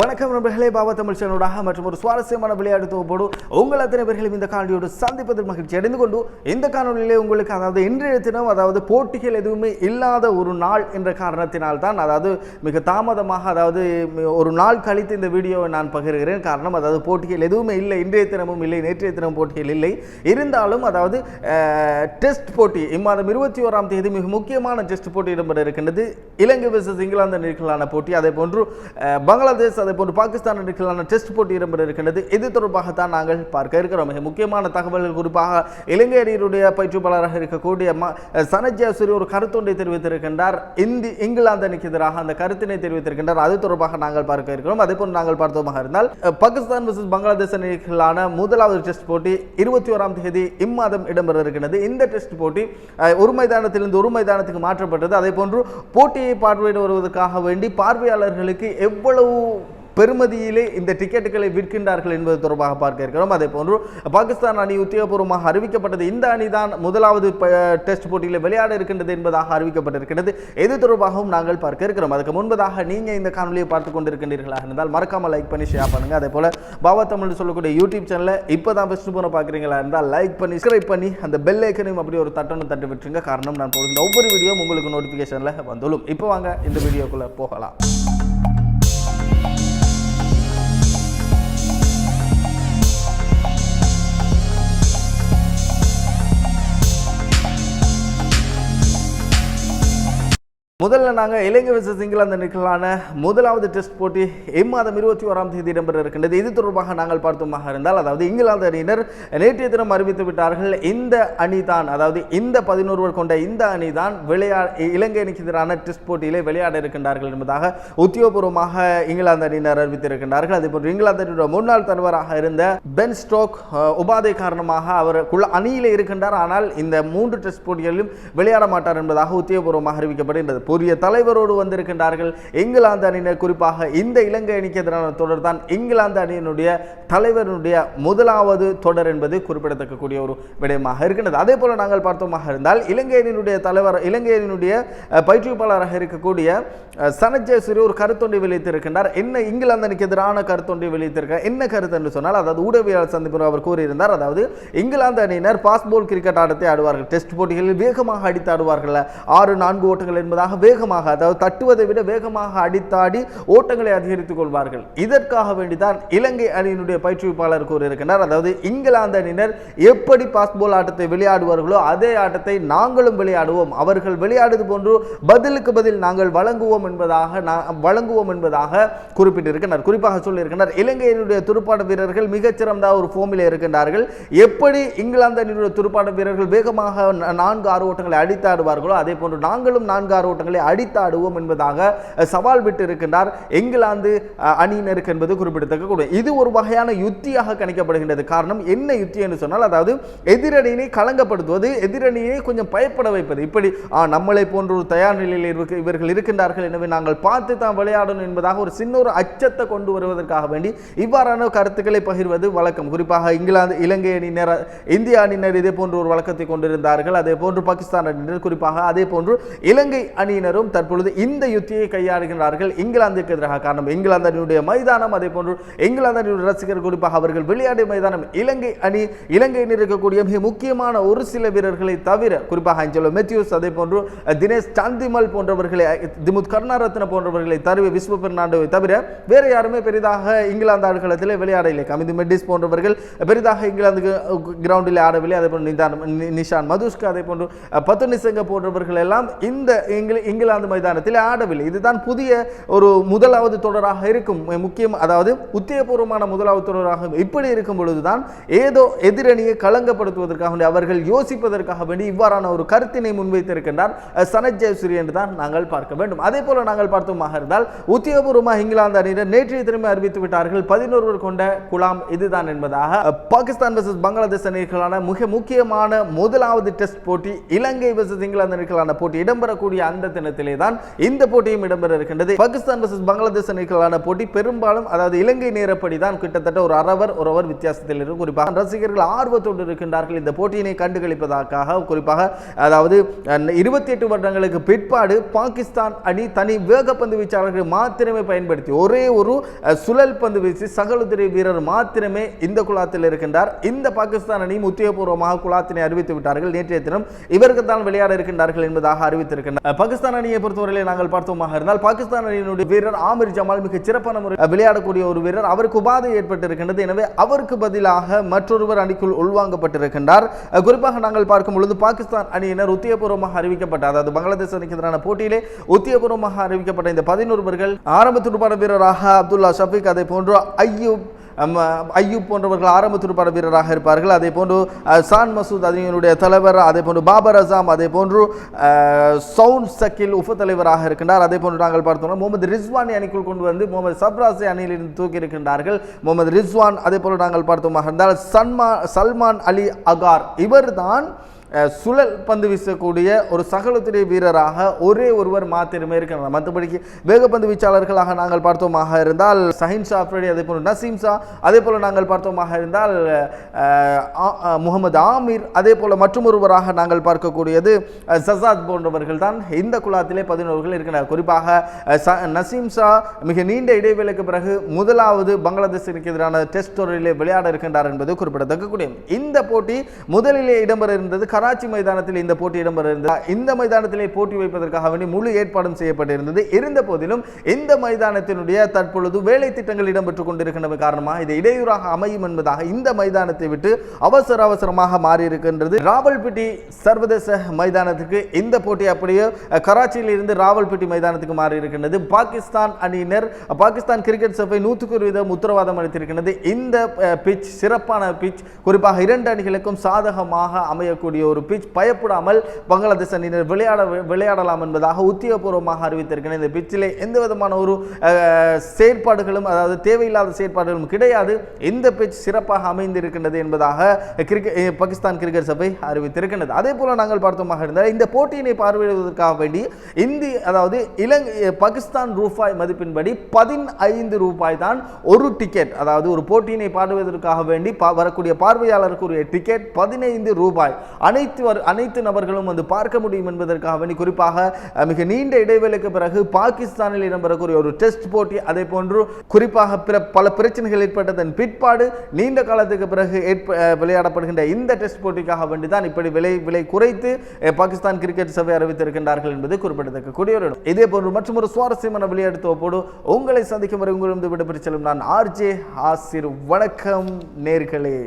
வணக்கம் நண்பர்களே பாபா தமிழ் சேனலோடாக மற்றும் ஒரு சுவாரஸ்யமான விளையாட்டு தொகுப்போடு உங்கள் அத்தனை பேர்களையும் இந்த காணொலியோடு சந்திப்பதில் மகிழ்ச்சி அடைந்து கொண்டு இந்த காணொலியிலே உங்களுக்கு அதாவது இன்றைய தினம் அதாவது போட்டிகள் எதுவுமே இல்லாத ஒரு நாள் என்ற காரணத்தினால் தான் அதாவது மிக தாமதமாக அதாவது ஒரு நாள் கழித்து இந்த வீடியோவை நான் பகிர்கிறேன். காரணம் அதாவது போட்டிகள் எதுவுமே இல்லை இன்றைய தினமும் இல்லை நேற்றைய தினம் போட்டிகள் இல்லை. இருந்தாலும் அதாவது டெஸ்ட் போட்டி இம்மாதம் இருபத்தி ஓராம் தேதி மிக முக்கியமான டெஸ்ட் போட்டி இடம்பெற இருக்கின்றது. இலங்கை விசஸ் இங்கிலாந்து நிற்கலான போட்டி. அதே போன்று பங்களாதேஷ் அதே போன்று பாகிஸ்தான் அணிகளான டெஸ்ட் போட்டி இடம்பெற இருக்கின்றது. இது தொடர்பாகத்தான் நாங்கள் பார்க்க இருக்கிறோம். மிக முக்கியமான தகவல்கள் குறிப்பாக இலங்கை அணியினுடைய பயிற்றுப்பாளராக இருக்கக்கூடிய ம- சனத் ஒரு கருத்தொன்றை தெரிவித்திருக்கின்றார். இந்தி இங்கிலாந்து அணிக்கு எதிராக அந்த கருத்தினை தெரிவித்திருக்கின்றார். அது தொடர்பாக நாங்கள் பார்க்க இருக்கிறோம். அதே போன்று நாங்கள் பார்த்தோமாக இருந்தால் பாகிஸ்தான் வர்சஸ் பங்களாதேஷ் அணிகளான முதலாவது டெஸ்ட் போட்டி இருபத்தி ஓராம் தேதி இம்மாதம் இடம்பெற இருக்கிறது இந்த டெஸ்ட் போட்டி ஒரு மைதானத்திலிருந்து ஒரு மைதானத்துக்கு மாற்றப்பட்டது. அதே போன்று போட்டியை பார்வையிட வருவதற்காக வேண்டி பார்வையாளர்களுக்கு எவ்வளவு பெருமதியிலே இந்த டிக்கெட்டுகளை விற்கின்றார்கள் என்பது தொடர்பாக பார்க்க இருக்கிறோம். அதே போன்று பாகிஸ்தான் அணி உத்தியோகபூர்வமாக அறிவிக்கப்பட்டது. இந்த அணி தான் முதலாவது டெஸ்ட் போட்டியில் விளையாட இருக்கின்றது என்பதாக அறிவிக்கப்பட்டிருக்கிறது இது தொடர்பாகவும் நாங்கள் பார்க்க இருக்கிறோம். அதுக்கு முன்பதாக நீங்க இந்த காணொலியை பார்த்து கொண்டிருக்கின்றீர்களாக இருந்தால் மறக்காம லைக் பண்ணி ஷேர் பண்ணுங்க. அதே போல பாபா தமிழ் சொல்லக்கூடிய யூடியூப் சேனலை இப்போ தான் ஃபஸ்ட்டு போன பார்க்குறீங்களா இருந்தால் லைக் பண்ணி சப்ஸ்கிரைப் பண்ணி அந்த பெல் ஐக்கனையும் அப்படி ஒரு தட்டணும் தட்டு விட்டுருங்க. காரணம் நான் போடுகின்ற ஒவ்வொரு வீடியோவும் உங்களுக்கு நோட்டிஃபிகேஷனில் வந்துடும். இப்போ வாங்க இந்த வீடியோக்குள்ளே போகலாம். முதல்ல நாங்கள் இலங்கை விசஸ் இங்கிலாந்து அணிகளான முதலாவது டெஸ்ட் போட்டி இம்மாதம் இருபத்தி ஓராம் தேதி இடம்பெற இருக்கின்றது. இது தொடர்பாக நாங்கள் பார்த்தோமாக இருந்தால் அதாவது இங்கிலாந்து அணியினர் நேற்றைய தினம் அறிவித்து விட்டார்கள் இந்த அணி தான் அதாவது இந்த பதினோருவர் கொண்ட இந்த அணி தான் விளையா இலங்கை அணிக்கு எதிரான டெஸ்ட் போட்டியிலே விளையாட இருக்கின்றார்கள் என்பதாக உத்தியோகபூர்வமாக இங்கிலாந்து அணியினர் அறிவித்திருக்கின்றார்கள். அதேபோன்று இங்கிலாந்து அணியோட முன்னாள் தலைவராக இருந்த பென் ஸ்டோக் உபாதை காரணமாக அவர் குழ அணியிலே இருக்கின்றார். ஆனால் இந்த மூன்று டெஸ்ட் போட்டிகளிலும் விளையாட மாட்டார் என்பதாக உத்தியோகபூர்வமாக அறிவிக்கப்படுகின்றது. புதிய தலைவரோடு வந்திருக்கின்றார்கள். இங்கிலாந்து அணியினர் குறிப்பாக இந்த இலங்கை அணிக்கு எதிரான தொடர் தான் இங்கிலாந்து அணியினுடைய தலைவருடைய முதலாவது தொடர் என்பது குறிப்பிடத்தக்கக்கூடிய ஒரு விடயமாக இருக்கின்றது. அதே போல நாங்கள் பார்த்தோமாக இருந்தால் இலங்கையினுடைய தலைவர் இலங்கையினுடைய பயிற்றுவிப்பாளராக இருக்கக்கூடிய சனஜேஸ்வரி ஒரு கருத்தொண்டி வெளியிட்டிருக்கின்றார். என்ன இங்கிலாந்து அணிக்கு எதிரான கருத்தொண்டி வெளியிட்டிருக்க என்ன கருத்து என்று சொன்னால் அதாவது ஊடகவியலாளர் சந்திப்பில் அவர் கூறியிருந்தார். அதாவது இங்கிலாந்து அணியினர் பாஸ்போல் கிரிக்கெட் ஆட்டத்தை ஆடுவார்கள். டெஸ்ட் போட்டிகளில் வேகமாக அடித்து ஆடுவார்கள். ஆறு நான்கு ஓட்டுகள் என்பதாக வேகமாக அதாவது தட்டுவதை விட வேகமாக அடித்தாடி ஓட்டங்களை அதிகரித்துக் கொள்வார்கள். இதற்காக வேண்டிதான் இலங்கை அணியினுடைய பயிற்றுவிப்பாளர் கூறியிருக்கிறார். அதாவது இங்கிலாந்து அணியினர் எப்படி பாஸ்போல் ஆட்டத்தை விளையாடுவார்களோ அதே ஆட்டத்தை நாங்களும் விளையாடுவோம். அவர்கள் விளையாடுவது போன்று பதிலுக்கு பதில் நாங்கள் வழங்குவோம் என்பதாக வழங்குவோம் என்பதாக குறிப்பிட்டிருக்கிறார். குறிப்பாக சொல்லியிருக்கிறார் இலங்கையினுடைய துடுப்பாட்ட வீரர்கள் மிகச்சிறந்த ஒரு ஃபோமில் இருக்கின்றார்கள். எப்படி இங்கிலாந்து அணியினுடைய துடுப்பாட்ட வீரர்கள் வேகமாக நான்கு ஆறு ஓட்டங்களை அடித்தாடுவார்களோ அதே போன்று நாங்களும் நான்கு ஆறு ஓட்டங்களை அடித்தாடுவோம் என்பதாக சவால் விட்டு இருக்கின்றார் இங்கிலாந்து அணியினருக்கு என்பது குறிப்பிடத்தக்க இது ஒரு வகையான யுத்தியாக கணிக்கப்படுகின்றது. காரணம் என்ன யுத்தி என்று சொன்னால் அதாவது எதிரணியினை கலங்கப்படுத்துவது எதிரணியை கொஞ்சம் பயப்பட வைப்பது. இப்படி நம்மளை போன்ற ஒரு தயார் நிலையில் இவர்கள் இருக்கின்றார்கள். எனவே நாங்கள் பார்த்து தான் விளையாடணும் என்பதாக ஒரு சின்ன ஒரு அச்சத்தை கொண்டு வருவதற்காக வேண்டி இவ்வாறான கருத்துக்களை பகிர்வது வழக்கம். குறிப்பாக இங்கிலாந்து இலங்கை அணியினர் இந்திய அணியினர் இதே போன்ற ஒரு வழக்கத்தை கொண்டிருந்தார்கள். அதே போன்று பாகிஸ்தான் அணியினர் குறிப்பாக அதே போன்று இலங்கை அணி அணியினரும் தற்பொழுது இந்த யுத்தியை கையாளுகிறார்கள் இங்கிலாந்துக்கு எதிராக காரணம் இங்கிலாந்து அணியுடைய மைதானம் அதே போன்று இங்கிலாந்து அணியுடைய ரசிகர் குறிப்பாக அவர்கள் விளையாடிய மைதானம் இலங்கை அணி இலங்கையில் இருக்கக்கூடிய மிக முக்கியமான ஒரு சில வீரர்களை தவிர குறிப்பாக அஞ்சலோ மெத்யூஸ் அதே போன்று தினேஷ் சாந்திமல் போன்றவர்களை திமுத் கருணாரத்ன போன்றவர்களை தவிர விஸ்வ பெர்னாண்டோவை தவிர வேறு யாருமே பெரிதாக இங்கிலாந்து ஆடுகளத்தில் விளையாடவில்லை. கமிதி மெட்டிஸ் போன்றவர்கள் பெரிதாக இங்கிலாந்து கிரவுண்டில் ஆடவில்லை. அதே போன்று நிதான் நிஷான் மதுஷ்கா அதே போன்று பத்து நிசங்க போன்றவர்கள் எல்லாம் இந்த இங்கிலாந்து மைதானத்தில் ஆடவில்லை. இதுதான் புதிய ஒரு முதலாவது தொடராக இருக்கும். முக்கியம் அதாவது உத்தியபூர்வமான முதலாவது தொடராக இப்படி இருக்கும் பொழுதுதான் ஏதோ எதிரணியை களங்கப்படுத்துவதற்காக வேண்டி அவர்கள் யோசிப்பதற்காக வேண்டி இவ்வாறான ஒரு கருத்தினை முன்வைத்திருக்கின்றார் சனத் ஜெயசூரி என்று தான் நாங்கள் பார்க்க வேண்டும். அதே போல நாங்கள் பார்த்தோமாக இருந்தால் உத்தியபூர்வமாக இங்கிலாந்து அணியினர் நேற்றைய திரும்ப அறிவித்து விட்டார்கள் பதினொருவர் கொண்ட குலாம் இதுதான் என்பதாக. பாகிஸ்தான் வர்சஸ் பங்களாதேஷ் அணிகளான மிக முக்கியமான முதலாவது டெஸ்ட் போட்டி இலங்கை வர்சஸ் இங்கிலாந்து அணிகளான போட்டி இடம்பெறக்கூடிய அந்த தினத்திலே தான் இந்த போட்டியும் இடம்பெற இருக்கின்றது. பாகிஸ்தான் வர்சஸ் பங்களாதேஷ் அணிகளான போட்டி பெரும்பாலும் அதாவது இலங்கை நேரப்படி தான் கிட்டத்தட்ட ஒரு அரவர் ஒரு அவர் வித்தியாசத்தில் இருக்கும் குறிப்பாக ரசிகர்கள் ஆர்வத்தோடு இருக்கின்றார்கள் இந்த போட்டியினை கண்டுகளிப்பதற்காக. குறிப்பாக அதாவது இருபத்தி எட்டு வருடங்களுக்கு பிற்பாடு பாகிஸ்தான் அணி தனி வேகப்பந்து வீச்சாளர்கள் மாத்திரமே பயன்படுத்தி ஒரே ஒரு சுழல் பந்து வீசி சகலுதிரை வீரர் மாத்திரமே இந்த குழாத்தில் இருக்கின்றார். இந்த பாகிஸ்தான் அணியும் உத்தியோகபூர்வமாக குழாத்தினை அறிவித்து விட்டார்கள் நேற்றைய தினம் இவர்கள் தான் விளையாட இருக்கின்றார்கள் என்பதாக அறிவித்திருக்கின்றனர். பாகிஸ்தான் அணியை பொறுத்தவரையிலே நாங்கள் பார்த்தோமாக இருந்தால் பாகிஸ்தான் அணியினுடைய வீரர் ஆமிர் ஜமால் மிக சிறப்பான முறை விளையாடக்கூடிய ஒரு வீரர். அவருக்கு உபாதை ஏற்பட்டிருக்கின்றது. எனவே அவருக்கு பதிலாக மற்றொருவர் அணிக்குள் உள்வாங்கப்பட்டிருக்கின்றார். குறிப்பாக நாங்கள் பார்க்கும் பொழுது பாகிஸ்தான் அணியினர் உத்தியபூர்வமாக அறிவிக்கப்பட்ட அதாவது பங்களாதேஷ் அணிக்கு எதிரான போட்டியிலே உத்தியபூர்வமாக அறிவிக்கப்பட்ட இந்த பதினொருவர்கள் ஆரம்ப துடுப்பாட வீரராக அப்துல்லா ஷஃபீக் அதை போன்று ஐயூப் ஐயூப் போன்றவர்கள் ஆரம்ப பட வீரராக இருப்பார்கள். அதே போன்று சான் மசூத் அதிகளுடைய தலைவர் அதே போன்று பாபர் அசாம் அதே போன்று சவுண்ட் சக்கில் உப தலைவராக இருக்கின்றார். அதே போன்று நாங்கள் பார்த்தோம்னா முகமது ரிஸ்வானி அணிக்குள் கொண்டு வந்து முகமது சப்ராசி அணியிலிருந்து தூக்கி இருக்கின்றார்கள். முகமது ரிஸ்வான் அதே போல் நாங்கள் பார்த்தோமாக இருந்தால் சன்மா சல்மான் அலி அகார். இவர்தான் சுழல் பந்து வீசக்கூடிய ஒரு சகலத்துறை வீரராக ஒரே ஒருவர் மாத்திரமே இருக்கிறார் மற்றபடிக்கு வேகப்பந்து வீச்சாளர்களாக நாங்கள் பார்த்தோமாக இருந்தால் சஹின் ஷா அப்ரடி அதே போல் நசீம்சா அதே போல் நாங்கள் பார்த்தோமாக இருந்தால் முகமது ஆமீர் அதே போல் மற்றும் ஒருவராக நாங்கள் பார்க்கக்கூடியது சசாத் போன்றவர்கள் தான் இந்த குலாத்திலே பதினோர்கள் இருக்கிறார் குறிப்பாக ச- நசீம் ஷா மிக நீண்ட இடைவேளைக்கு பிறகு முதலாவது பங்களாதேஷிற்கு எதிரான டெஸ்ட் தொடரிலே விளையாட இருக்கின்றார் என்பது குறிப்பிடத்தக்கக்கூடிய இந்த போட்டி முதலிலே இடம்பெற இருந்தது கராச்சி மைதானத்தில் இந்த போட்டி இடம்பெற இருந்தது இந்த மைதானத்திலே போட்டி வைப்பதற்காக வேண்டி முழு ஏற்பாடும் செய்யப்பட்டிருந்தது. இருந்த போதிலும் இந்த மைதானத்தினுடைய தற்பொழுது வேலை திட்டங்கள் இடம்பெற்றுக் கொண்டிருக்கின்ற காரணமாக இது இடையூறாக அமையும் என்பதாக இந்த மைதானத்தை விட்டு அவசர அவசரமாக மாறி இருக்கின்றது ராவல்பிட்டி சர்வதேச மைதானத்துக்கு இந்த போட்டி அப்படியே கராச்சியில் இருந்து ராவல்பிட்டி மைதானத்துக்கு மாறி இருக்கின்றது பாகிஸ்தான் அணியினர் பாகிஸ்தான் கிரிக்கெட் சபை நூற்றுக்கு ஒரு வீதம் உத்தரவாதம் அளித்திருக்கின்றது. இந்த பிச் சிறப்பான பிச் குறிப்பாக இரண்டு அணிகளுக்கும் சாதகமாக அமையக்கூடிய ஒரு பிச் பயப்படாமல் பங்களாதேஷ் அணியினர் விளையாட விளையாடலாம் என்பதாக உத்தியோகபூர்வமாக அறிவித்திருக்கிறேன். இந்த பிச்சிலே எந்த விதமான ஒரு செயற்பாடுகளும் அதாவது தேவையில்லாத செயற்பாடுகளும் கிடையாது. இந்த பிச் சிறப்பாக அமைந்திருக்கின்றது என்பதாக கிரிக்கெட் பாகிஸ்தான் கிரிக்கெட் சபை அறிவித்திருக்கின்றது. அதே போல நாங்கள் பார்த்தோமாக இருந்தால் இந்த போட்டியினை பார்வையிடுவதற்காக வேண்டி இந்தி அதாவது இலங்கை பாகிஸ்தான் ரூபாய் மதிப்பின்படி பதினைந்து ரூபாய் தான் ஒரு டிக்கெட் அதாவது ஒரு போட்டியினை பார்வையிடுவதற்காக வேண்டி பா- வரக்கூடிய பார்வையாளருக்குரிய டிக்கெட் பதினைந்து ரூபாய். அனைத்து அனைத்து நபர்களும் வந்து பார்க்க முடியும் என்பதற்காக வேண்டி குறிப்பாக மிக நீண்ட இடைவெளிக்கு பிறகு பாகிஸ்தானில் இடம்பெறக்கூடிய ஒரு டெஸ்ட் போட்டி அதே போன்று குறிப்பாக பிற பல பிரச்சனைகள் ஏற்பட்டதன் பிற்பாடு நீண்ட காலத்துக்கு பிறகு ஏற்ப விளையாடப்படுகின்ற இந்த டெஸ்ட் போட்டிக்காக வேண்டி தான் இப்படி விலை விலை குறைத்து பாகிஸ்தான் கிரிக்கெட் சபை அறிவித்திருக்கின்றார்கள் என்பது குறிப்பிடத்தக்க கூடிய ஒரு இடம். இதே போன்று மற்றும் ஒரு சுவாரஸ்யமான விளையாட்டு தொகுப்போடு உங்களை சந்திக்கும் வரை உங்களிடம் விடைபெற்று செல்லும் நான் ஆர்ஜே ஆசிர் வணக்கம் நேர்களே